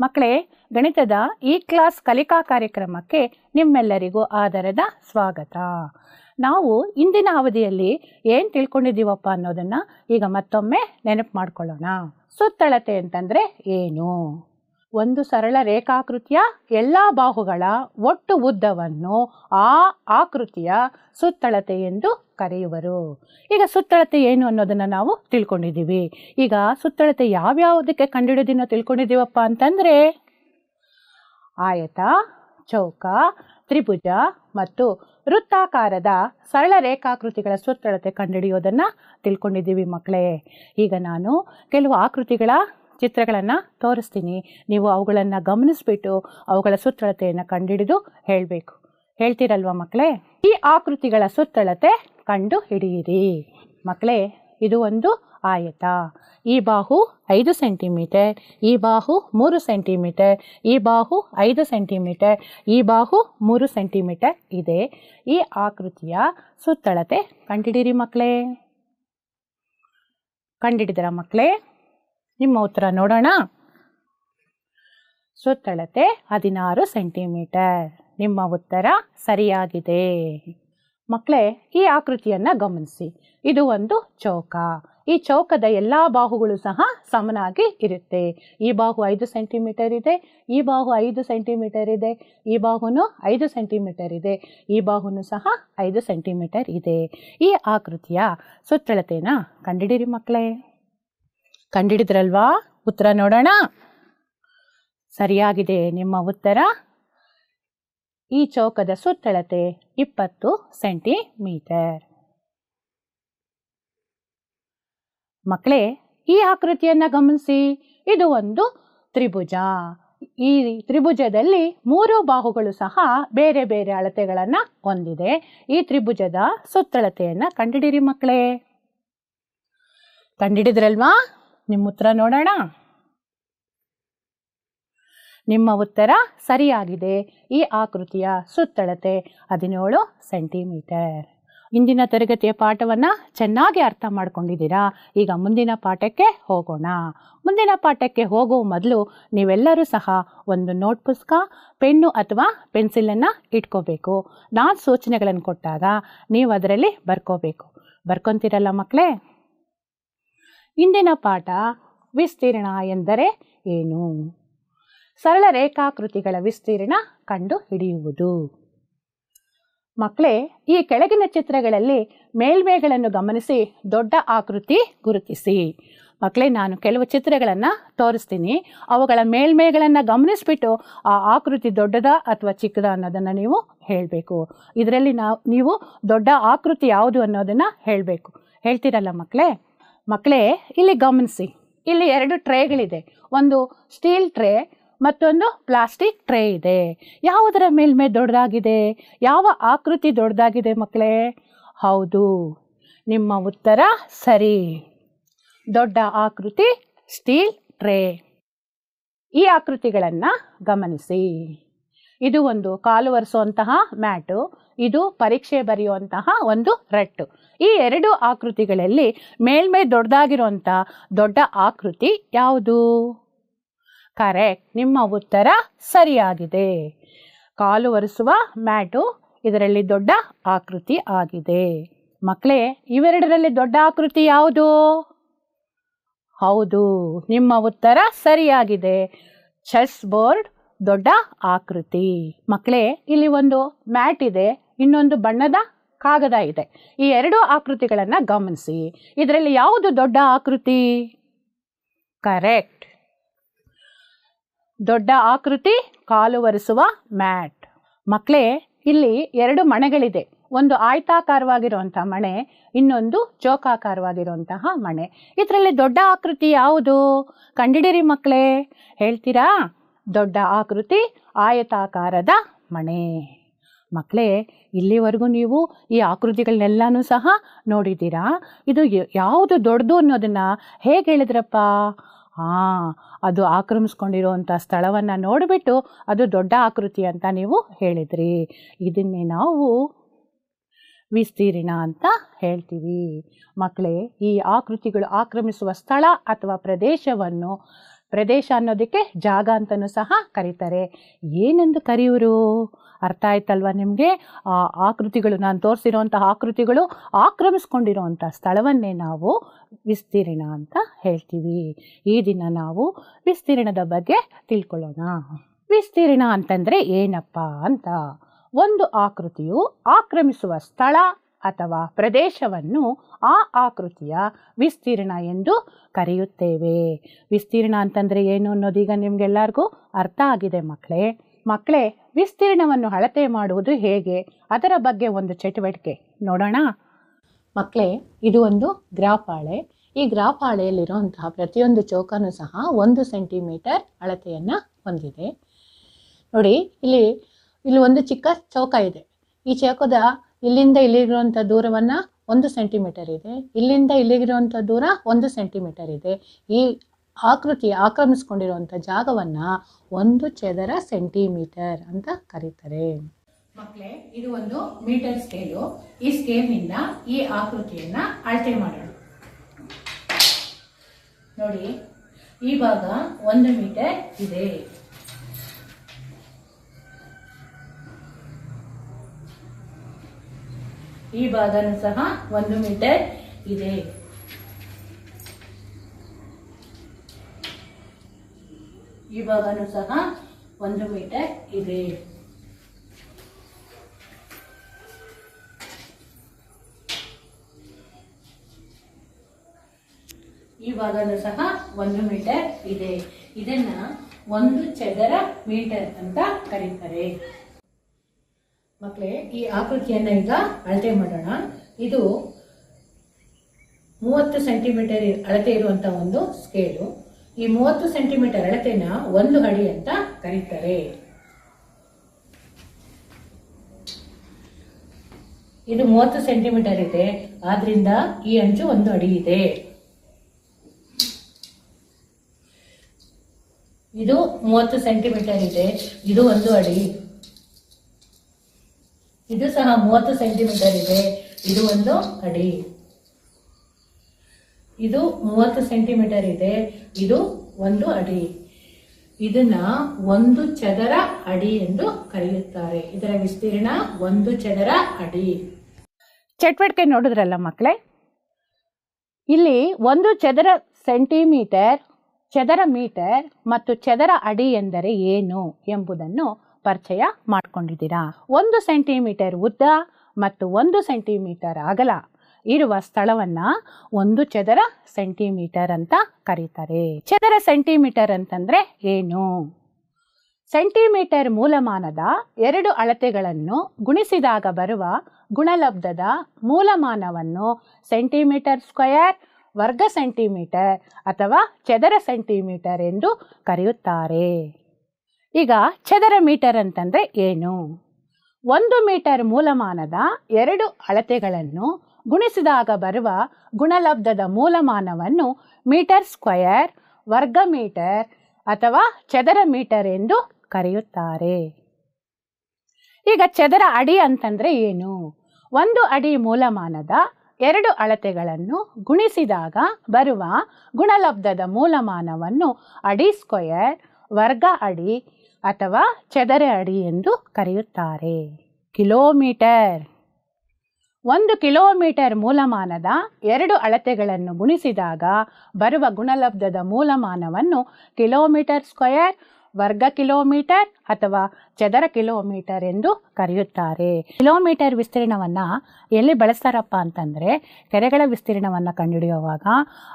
ಮಕ್ಕಳೇ, ಗಣಿತದ ಈ ಕ್ಲಾಸ್ ಕಲಿಕಾ ಕಾರ್ಯಕ್ರಮಕ್ಕೆ ನಿಮ್ಮೆಲ್ಲರಿಗೂ ಆದರದ ಸ್ವಾಗತ. ನಾವು ಇಂದಿನ ಅವಧಿಯಲ್ಲಿ ಏನು ತಿಳ್ಕೊಂಡಿದ್ದೀವಪ್ಪ ಅನ್ನೋದನ್ನು ಈಗ ಮತ್ತೊಮ್ಮೆ ನೆನಪು ಮಾಡ್ಕೊಳ್ಳೋಣ. ಸುತ್ತಳತೆ ಅಂತಂದರೆ ಏನು? ಒಂದು ಸರಳ ರೇಖಾಕೃತಿಯ ಎಲ್ಲ ಬಾಹುಗಳ ಒಟ್ಟು ಉದ್ದವನ್ನು ಆ ಆಕೃತಿಯ ಸುತ್ತಳತೆ ಎಂದು ಕರೆಯುವರು. ಈಗ ಸುತ್ತಳತೆ ಏನು ಅನ್ನೋದನ್ನು ನಾವು ತಿಳ್ಕೊಂಡಿದ್ದೀವಿ. ಈಗ ಸುತ್ತಳತೆ ಯಾವ್ಯಾವುದಕ್ಕೆ ಕಂಡುಹಿಡಿದಿನ ತಿಳ್ಕೊಂಡಿದ್ದೀವಪ್ಪ ಅಂತಂದರೆ, ಆಯತ, ಚೌಕ, ತ್ರಿಭುಜ ಮತ್ತು ವೃತ್ತಾಕಾರದ ಸರಳ ರೇಖಾಕೃತಿಗಳ ಸುತ್ತಳತೆ ಕಂಡುಹಿಡಿಯೋದನ್ನು ತಿಳ್ಕೊಂಡಿದ್ದೀವಿ ಮಕ್ಕಳೇ. ಈಗ ನಾನು ಕೆಲವು ಆಕೃತಿಗಳ ಚಿತ್ರಗಳನ್ನು ತೋರಿಸ್ತೀನಿ. ನೀವು ಅವುಗಳನ್ನು ಗಮನಿಸ್ಬಿಟ್ಟು ಅವುಗಳ ಸುತ್ತಳತೆಯನ್ನು ಕಂಡುಹಿಡಿದು ಹೇಳಬೇಕು. ಹೇಳ್ತೀರಲ್ವ ಮಕ್ಕಳೇ ಈ ಆಕೃತಿಗಳ ಸುತ್ತಳತೆ ಕಂಡು ಹಿಡಿಯಿರಿ. ಮಕ್ಕಳೇ ಇದು ಒಂದು ಆಯತ. ಈ ಬಾಹು ಐದು ಸೆಂಟಿಮೀಟರ್. ಈ ಬಾಹು ಮೂರು ಸೆಂಟಿಮೀಟರ್. ಈ ಬಾಹು ಐದು ಸೆಂಟಿಮೀಟರ್. ಈ ಬಾಹು ಮೂರು ಸೆಂಟಿಮೀಟರ್ ಇದೆ. ಈ ಆಕೃತಿಯ ಸುತ್ತಳತೆ ಕಂಡಿಡಿರಿ ಮಕ್ಕಳೇ ಕಂಡಿಡಿದರ ಮಕ್ಕಳೇ ನಿಮ್ಮ ಉತ್ತರ ನೋಡೋಣ. ಸುತ್ತಳತೆ ಹದಿನಾರು ಸೆಂಟಿಮೀಟರ್. ನಿಮ್ಮ ಉತ್ತರ ಸರಿಯಾಗಿದೆ. ಮಕ್ಕಳೇ, ಈ ಆಕೃತಿಯನ್ನು ಗಮನಿಸಿ. ಇದು ಒಂದು ಚೌಕ. ಈ ಚೌಕದ ಎಲ್ಲ ಬಾಹುಗಳು ಸಹ ಸಮನಾಗಿ ಇರುತ್ತೆ. ಈ ಬಾಹು ಐದು ಸೆಂಟಿಮೀಟರ್ ಇದೆ, ಈ ಬಾಹು ಐದು ಸೆಂಟಿಮೀಟರ್ ಇದೆ, ಈ ಬಾಹುನು ಐದು ಸೆಂಟಿಮೀಟರ್ ಇದೆ, ಈ ಬಾಹುನು ಸಹ ಐದು ಸೆಂಟಿಮೀಟರ್ ಇದೆ. ಈ ಆಕೃತಿಯ ಸುತ್ತಳತೆನ ಕಂಡಿಡಿರಿ ಮಕ್ಕಳೇ. ಕಂಡಿಡಿದ್ರಲ್ವಾ? ಉತ್ತರ ನೋಡೋಣ. ಸರಿಯಾಗಿದೆ ನಿಮ್ಮ ಉತ್ತರ. ಈ ಚೌಕದ ಸುತ್ತಳತೆ ಇಪ್ಪತ್ತು ಸೆಂಟಿಮೀಟರ್. ಮಕ್ಕಳೇ, ಈ ಆಕೃತಿಯನ್ನು ಗಮನಿಸಿ. ಇದು ಒಂದು ತ್ರಿಭುಜ. ಈ ತ್ರಿಭುಜದಲ್ಲಿ ಮೂರು ಬಾಹುಗಳು ಸಹ ಬೇರೆ ಬೇರೆ ಅಳತೆಗಳನ್ನು ಹೊಂದಿದೆ. ಈ ತ್ರಿಭುಜದ ಸುತ್ತಳತೆಯನ್ನು ಕಂಡಿಡಿರಿ ಮಕ್ಕಳೇ. ಕಂಡಿಡಿದ್ರಲ್ವಾ? ನಿಮ್ಮ ಉತ್ತರ ನೋಡೋಣ. ನಿಮ್ಮ ಉತ್ತರ ಸರಿಯಾಗಿದೆ. ಈ ಆಕೃತಿಯ ಸುತ್ತಳತೆ ಹದಿನೇಳು ಸೆಂಟಿಮೀಟರ್. ಇಂದಿನ ತರಗತಿಯ ಪಾಠವನ್ನು ಚೆನ್ನಾಗಿ ಅರ್ಥ ಮಾಡ್ಕೊಂಡಿದ್ದೀರಾ? ಈಗ ಮುಂದಿನ ಪಾಠಕ್ಕೆ ಹೋಗೋಣ. ಮುಂದಿನ ಪಾಠಕ್ಕೆ ಹೋಗುವ ಮೊದಲು ನೀವೆಲ್ಲರೂ ಸಹ ಒಂದು ನೋಟ್ ಪುಸ್ತಕ, ಪೆನ್ನು ಅಥವಾ ಪೆನ್ಸಿಲನ್ನು ಇಟ್ಕೋಬೇಕು. ನಾನು ಸೂಚನೆಗಳನ್ನು ಕೊಟ್ಟಾಗ ನೀವು ಅದರಲ್ಲಿ ಬರ್ಕೋಬೇಕು. ಬರ್ಕೊತೀರಲ್ಲ ಮಕ್ಕಳೇ ಇಂದಿನ ಪಾಠ ವಿಸ್ತೀರ್ಣ ಎಂದರೆ ಏನು? ಸರಳ ರೇಖಾಕೃತಿಗಳ ವಿಸ್ತೀರ್ಣ ಕಂಡು ಹಿಡಿಯುವುದು. ಮಕ್ಕಳೇ, ಈ ಕೆಳಗಿನ ಚಿತ್ರಗಳಲ್ಲಿ ಮೇಲ್ಮೈಗಳನ್ನು ಗಮನಿಸಿ ದೊಡ್ಡ ಆಕೃತಿ ಗುರುತಿಸಿ. ಮಕ್ಕಳೇ, ನಾನು ಕೆಲವು ಚಿತ್ರಗಳನ್ನು ತೋರಿಸ್ತೀನಿ. ಅವುಗಳ ಮೇಲ್ಮೈಗಳನ್ನು ಗಮನಿಸ್ಬಿಟ್ಟು ಆ ಆಕೃತಿ ದೊಡ್ಡದ ಅಥವಾ ಚಿಕ್ಕದ ಅನ್ನೋದನ್ನು ನೀವು ಹೇಳಬೇಕು. ಇದರಲ್ಲಿ ನಾವು, ನೀವು ದೊಡ್ಡ ಆಕೃತಿ ಯಾವುದು ಅನ್ನೋದನ್ನು ಹೇಳಬೇಕು. ಹೇಳ್ತೀರಲ್ಲ ಮಕ್ಕಳೇ? ಮಕ್ಕಳೇ, ಇಲ್ಲಿ ಗಮನಿಸಿ. ಇಲ್ಲಿ ಎರಡು ಟ್ರೇಗಳಿದೆ. ಒಂದು ಸ್ಟೀಲ್ ಟ್ರೇ, ಮತ್ತೊಂದು ಪ್ಲಾಸ್ಟಿಕ್ ಟ್ರೇ ಇದೆ. ಯಾವುದರ ಮೇಲ್ಮೆ ದೊಡ್ಡದಾಗಿದೆ? ಯಾವ ಆಕೃತಿ ದೊಡ್ಡದಾಗಿದೆ ಮಕ್ಕಳೇ? ಹೌದು, ನಿಮ್ಮ ಉತ್ತರ ಸರಿ. ದೊಡ್ಡ ಆಕೃತಿ, ಸ್ಟೀಲ್ ಟ್ರೇ. ಈ ಆಕೃತಿಗಳನ್ನು ಗಮನಿಸಿ. ಇದು ಒಂದು ಕಾಲು ಒರೆಸುವಂತಹ ಮ್ಯಾಟು, ಇದು ಪರೀಕ್ಷೆ ಬರೆಯುವಂತಹ ಒಂದು ರಟ್ಟು. ಈ ಎರಡು ಆಕೃತಿಗಳಲ್ಲಿ ಮೇಲ್ಮೈ ದೊಡ್ಡದಾಗಿರುವಂಥ ದೊಡ್ಡ ಆಕೃತಿ ಯಾವುದು? ಕರೆಕ್ಟ್. ನಿಮ್ಮ ಉತ್ತರ ಸರಿಯಾಗಿದೆ. ಕಾಲು ಒರೆಸುವ ಮ್ಯಾಟು ಇದರಲ್ಲಿ ದೊಡ್ಡ ಆಕೃತಿ ಆಗಿದೆ. ಮಕ್ಕಳೇ, ಇವೆರಡರಲ್ಲಿ ದೊಡ್ಡ ಆಕೃತಿ ಯಾವುದು? ಹೌದು, ನಿಮ್ಮ ಉತ್ತರ ಸರಿಯಾಗಿದೆ. ಚೆಸ್ ಬೋರ್ಡ್ ದೊಡ್ಡ ಆಕೃತಿ. ಮಕ್ಕಳೇ, ಇಲ್ಲಿ ಒಂದು ಮ್ಯಾಟ್ ಇದೆ, ಇನ್ನೊಂದು ಬಣ್ಣದ ಕಾಗದ ಇದೆ. ಈ ಎರಡು ಆಕೃತಿಗಳನ್ನು ಗಮನಿಸಿ. ಇದರಲ್ಲಿ ಯಾವುದು ದೊಡ್ಡ ಆಕೃತಿ? ಕರೆಕ್ಟ್. ದೊಡ್ಡ ಆಕೃತಿ ಕಾಲು ಒರೆಸುವ ಮ್ಯಾಟ್. ಮಕ್ಕಳೇ, ಇಲ್ಲಿ ಎರಡು ಮಣೆಗಳಿದೆ. ಒಂದು ಆಯತಾಕಾರವಾಗಿರುವಂತಹ ಮಣೆ, ಇನ್ನೊಂದು ಚೌಕಾಕಾರವಾಗಿರುವಂತಹ ಮಣೆ. ಇದರಲ್ಲಿ ದೊಡ್ಡ ಆಕೃತಿ ಯಾವುದು? ಕಂಡಿಡಿರಿ ಮಕ್ಕಳೇ. ಹೇಳ್ತೀರಾ? ದೊಡ್ಡ ಆಕೃತಿ ಆಯತಾಕಾರದ ಮಣೆ. ಮಕ್ಕಳೇ, ಇಲ್ಲಿವರೆಗೂ ನೀವು ಈ ಆಕೃತಿಗಳನ್ನೆಲ್ಲನೂ ಸಹ ನೋಡಿದ್ದೀರಾ? ಇದು ಯಾವುದು ದೊಡ್ಡದು ಅನ್ನೋದನ್ನು ಹೇಗೆ ಹೇಳಿದ್ರಪ್ಪ? ಹಾಂ ಅದು ಆಕ್ರಮಿಸ್ಕೊಂಡಿರುವಂಥ ಸ್ಥಳವನ್ನು ನೋಡಿಬಿಟ್ಟು ಅದು ದೊಡ್ಡ ಆಕೃತಿ ಅಂತ ನೀವು ಹೇಳಿದ್ರಿ. ಇದನ್ನೇ ನಾವು ವಿಸ್ತೀರ್ಣ ಅಂತ ಹೇಳ್ತೀವಿ. ಮಕ್ಕಳೇ, ಈ ಆಕೃತಿಗಳು ಆಕ್ರಮಿಸುವ ಸ್ಥಳ ಅಥವಾ ಪ್ರದೇಶವನ್ನು ಪ್ರದೇಶ ಅನ್ನೋದಕ್ಕೆ ಜಾಗ ಅಂತಲೂ ಸಹ ಕರೀತಾರೆ. ಏನೆಂದು ಕರೆಯುವರು? ಅರ್ಥ ಆಯ್ತಲ್ವ ನಿಮಗೆ? ಆ ಆಕೃತಿಗಳು, ನಾನು ತೋರಿಸಿರುವಂತಹ ಆಕೃತಿಗಳು ಆಕ್ರಮಿಸ್ಕೊಂಡಿರುವಂಥ ಸ್ಥಳವನ್ನೇ ನಾವು ವಿಸ್ತೀರ್ಣ ಅಂತ ಹೇಳ್ತೀವಿ. ಈ ದಿನ ನಾವು ವಿಸ್ತೀರ್ಣದ ಬಗ್ಗೆ ತಿಳ್ಕೊಳ್ಳೋಣ. ವಿಸ್ತೀರ್ಣ ಅಂತಂದರೆ ಏನಪ್ಪ ಅಂತ? ಒಂದು ಆಕೃತಿಯು ಆಕ್ರಮಿಸುವ ಸ್ಥಳ ಅಥವಾ ಪ್ರದೇಶವನ್ನು ಆ ಆಕೃತಿಯ ವಿಸ್ತೀರ್ಣ ಎಂದು ಕರೆಯುತ್ತೇವೆ. ವಿಸ್ತೀರ್ಣ ಅಂತಂದರೆ ಏನು ಅನ್ನೋದು ಈಗ ನಿಮಗೆಲ್ಲರಿಗೂ ಅರ್ಥ ಆಗಿದೆ ಮಕ್ಕಳೇ. ಮಕ್ಕಳೇ, ವಿಸ್ತೀರ್ಣವನ್ನು ಅಳತೆ ಮಾಡುವುದು ಹೇಗೆ? ಅದರ ಬಗ್ಗೆ ಒಂದು ಚಟುವಟಿಕೆ. ನೋಡೋಣ. ಮಕ್ಕಳೇ, ಇದು ಒಂದು ಗ್ರಾಫಾಳೆ. ಈ ಗ್ರಾಫ್ ಹಾಳೆಯಲ್ಲಿರುವಂತಹ ಪ್ರತಿಯೊಂದು ಚೌಕನೂ ಸಹ ಒಂದು ಸೆಂಟಿಮೀಟರ್ ಅಳತೆಯನ್ನು ಹೊಂದಿದೆ. ನೋಡಿ, ಇಲ್ಲಿ ಇಲ್ಲಿ ಒಂದು ಚಿಕ್ಕ ಚೌಕ ಇದೆ. ಈ ಚೌಕದ ಇಲ್ಲಿಂದ ಇಲ್ಲಿಗಿರುವಂಥ ದೂರವನ್ನು ಒಂದು ಸೆಂಟಿಮೀಟರ್ ಇದೆ. ಇಲ್ಲಿಂದ ಇಲ್ಲಿಗಿರುವಂಥ ದೂರ ಒಂದು ಸೆಂಟಿಮೀಟರ್ ಇದೆ. ಈ ಆಕೃತಿ ಆಕ್ರಮಿಸ್ಕೊಂಡಿರುವಂಥ ಜಾಗವನ್ನು ಒಂದು ಚದರ ಸೆಂಟಿಮೀಟರ್ ಅಂತ ಕರೀತಾರೆ. ಮಕ್ಕಳೇ ಇದು ಒಂದು ಮೀಟರ್ ಸ್ಕೇಲು ಈ ಸ್ಕೇಲ್ನಿಂದ ಈ ಆಕೃತಿಯನ್ನ ಅಳತೆ ಮಾಡೋಣ. ನೋಡಿ, ಈ ಭಾಗ ಒಂದು ಮೀಟರ್ ಇದೆ. ಈ ಭಾಗನೂ ಸಹ ಒಂದು ಮೀಟರ್ ಇದೆ. ಈ ಭಾಗನೂ ಸಹ ಒಂದು ಮೀಟರ್ ಇದೆ. ಈ ಭಾಗನೂ ಸಹ ಒಂದು ಮೀಟರ್ ಇದೆ. ಇದನ್ನ ಒಂದು ಚದರ ಮೀಟರ್ ಅಂತ ಕರೀತಾರೆ. ಮಕ್ಕಳೇ ಈ ಆಕೃತಿಯನ್ನ ಈಗ ಅಳತೆ ಮಾಡೋಣ. ಇದು ಮೂವತ್ತು ಸೆಂಟಿಮೀಟರ್ ಅಳತೆ ಇರುವಂತ ಒಂದು ಸ್ಕೇಲು ಈ ಮೂವತ್ತು ಸೆಂಟಿಮೀಟರ್ ಅಳತೆನ ಒಂದು ಅಡಿ ಅಂತ ಕರೀತಾರೆ. ಇದು ಮೂವತ್ತು ಸೆಂಟಿಮೀಟರ್ ಇದೆ. ಆದ್ರಿಂದ ಈ ಅಂಚು ಒಂದು ಅಡಿ ಇದೆ. ಇದು ಮೂವತ್ತು ಸೆಂಟಿಮೀಟರ್ ಇದೆ. ಇದು ಒಂದು ಅಡಿ. ಇದು ಸಹ ಮೂವತ್ತು ಸೆಂಟಿಮೀಟರ್ ಇದೆ. ಇದು ಒಂದು ಅಡಿ. ಇದು ಮೂವತ್ತು ಸೆಂಟಿಮೀಟರ್ ಇದೆ. ಇದು ಒಂದು ಅಡಿ. ಇದನ್ನ ಒಂದು ಚದರ ಅಡಿ ಎಂದು ಕರೆಯುತ್ತಾರೆ. ಇದರ ವಿಸ್ತೀರ್ಣ ಒಂದು ಚದರ ಅಡಿ. ಚಟುವಟಿಕೆ ನೋಡಿದ್ರಲ್ಲ ಮಕ್ಕಳೇ? ಇಲ್ಲಿ ಒಂದು ಚದರ ಸೆಂಟಿಮೀಟರ್, ಚದರ ಮೀಟರ್ ಮತ್ತು ಚದರ ಅಡಿ ಎಂದರೆ ಏನು ಎಂಬುದನ್ನು ಪರಿಚಯ ಮಾಡಿಕೊಂಡಿದ್ದೀರಾ? ಒಂದು ಸೆಂಟಿಮೀಟರ್ ಉದ್ದ ಮತ್ತು ಒಂದು ಸೆಂಟಿಮೀಟರ್ ಅಗಲ ಇರುವ ಸ್ಥಳವನ್ನ ಒಂದು ಚದರ ಸೆಂಟಿಮೀಟರ್ ಅಂತ ಕರೀತಾರೆ. ಚದರ ಸೆಂಟಿಮೀಟರ್ ಅಂತಂದ್ರೆ ಏನು? ಸೆಂಟಿಮೀಟರ್ ಮೂಲಮಾನದ ಎರಡು ಅಳತೆಗಳನ್ನು ಗುಣಿಸಿದಾಗ ಬರುವ ಗುಣಲಬ್ಧದ ಮೂಲಮಾನವನ್ನು ಸೆಂಟಿಮೀಟರ್ ಸ್ಕ್ವಯರ್ ವರ್ಗ ಸೆಂಟಿಮೀಟರ್ ಅಥವಾ ಚದರ ಸೆಂಟಿಮೀಟರ್ ಎಂದು ಕರೆಯುತ್ತಾರೆ. ಈಗ ಚದರ ಮೀಟರ್ ಅಂತಂದರೆ ಏನು? ಒಂದು ಮೀಟರ್ ಮೂಲಮಾನದ ಎರಡು ಅಳತೆಗಳನ್ನು ಗುಣಿಸಿದಾಗ ಬರುವ ಗುಣಲಬ್ಧದ ಮೂಲಮಾನವನ್ನು ಮೀಟರ್ ಸ್ಕ್ವಯರ್ ವರ್ಗ ಮೀಟರ್ ಅಥವಾ ಚದರ ಮೀಟರ್ ಎಂದು ಕರೆಯುತ್ತಾರೆ. ಈಗ ಚದರ ಅಡಿ ಅಂತಂದರೆ ಏನು? ಒಂದು ಅಡಿ ಮೂಲಮಾನದ ಎರಡು ಅಳತೆಗಳನ್ನು ಗುಣಿಸಿದಾಗ ಬರುವ ಗುಣಲಬ್ಧದ ಮೂಲಮಾನವನ್ನು ಅಡಿ ಸ್ಕ್ವಯರ್ ವರ್ಗ ಅಡಿ ಅಥವಾ ಚದರ ಅಡಿ ಎಂದು ಕರೆಯುತ್ತಾರೆ. ಕಿಲೋಮೀಟರ್. ಒಂದು ಕಿಲೋಮೀಟರ್ ಮೂಲಮಾನದ ಎರಡು ಅಳತೆಗಳನ್ನು ಗುಣಿಸಿದಾಗ ಬರುವ ಗುಣಲಬ್ಧದ ಮೂಲಮಾನವನ್ನು ಕಿಲೋಮೀಟರ್ ಸ್ಕ್ವಯರ್ ವರ್ಗ ಕಿಲೋಮೀಟರ್ ಅಥವಾ ಚದರ ಕಿಲೋಮೀಟರ್ ಎಂದು ಕರೆಯುತ್ತಾರೆ. ಕಿಲೋಮೀಟರ್ ವಿಸ್ತೀರ್ಣವನ್ನು ಎಲ್ಲಿ ಬಳಸ್ತಾರಪ್ಪ ಅಂತಂದರೆ, ಕೆರೆಗಳ ವಿಸ್ತೀರ್ಣವನ್ನು ಕಂಡುಹಿಡಿಯುವಾಗ,